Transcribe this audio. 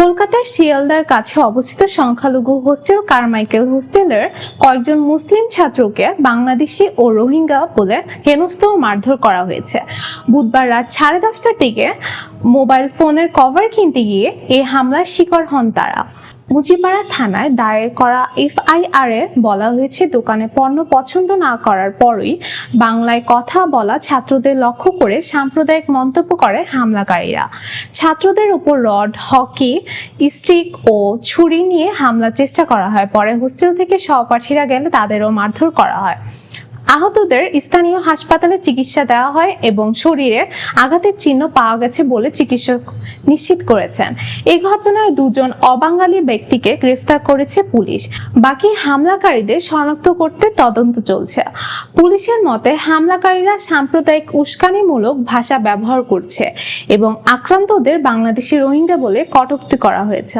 কলকাতার শিয়ালদার কাছে অবস্থিত সংখ্যালঘু হোস্টেল কারমাইকেল হোস্টেলের কয়েকজন মুসলিম ছাত্রকে বাংলাদেশি ও রোহিঙ্গা বলে হেনস্থ মারধর করা হয়েছে। বুধবার রাত সাড়ে দশটার দিকে মোবাইল ফোনের কভার কিনতে গিয়ে এই হামলার শিকার হন তারা। মুচিপাড়া থানায় দায়ের করা এফআইআর বলা হয়েছে, দোকানে পণ্য পছন্দ না করার পরই বাংলায় কথা বলা ছাত্রদের লক্ষ্য করে সাম্প্রদায়িক মন্তব্য করে হামলাকারীরা। ছাত্রদের উপর রড, হকি, স্টিক ও ছুরি নিয়ে হামলার চেষ্টা করা হয়। পরে হোস্টেল থেকে সহপাঠীরা গেলে তাদেরও মারধর করা হয়। আহতদের স্থানীয় হাসপাতালে চিকিৎসা দেওয়া হয় এবং শরীরে আঘাতের চিহ্ন পাওয়া গেছে বলে চিকিৎসক নিশ্চিত করেছেন। এই ঘটনায় দুজন অবাঙালি ব্যক্তিকে গ্রেফতার করেছে পুলিশ। বাকি হামলাকারীদের শনাক্ত করতে তদন্ত চলছে। পুলিশের মতে, হামলাকারীরা সাম্প্রদায়িক উস্কানিমূলক ভাষা ব্যবহার করছে এবং আক্রান্তদের বাংলাদেশি রোহিঙ্গা বলে কটূক্তি করা হয়েছে।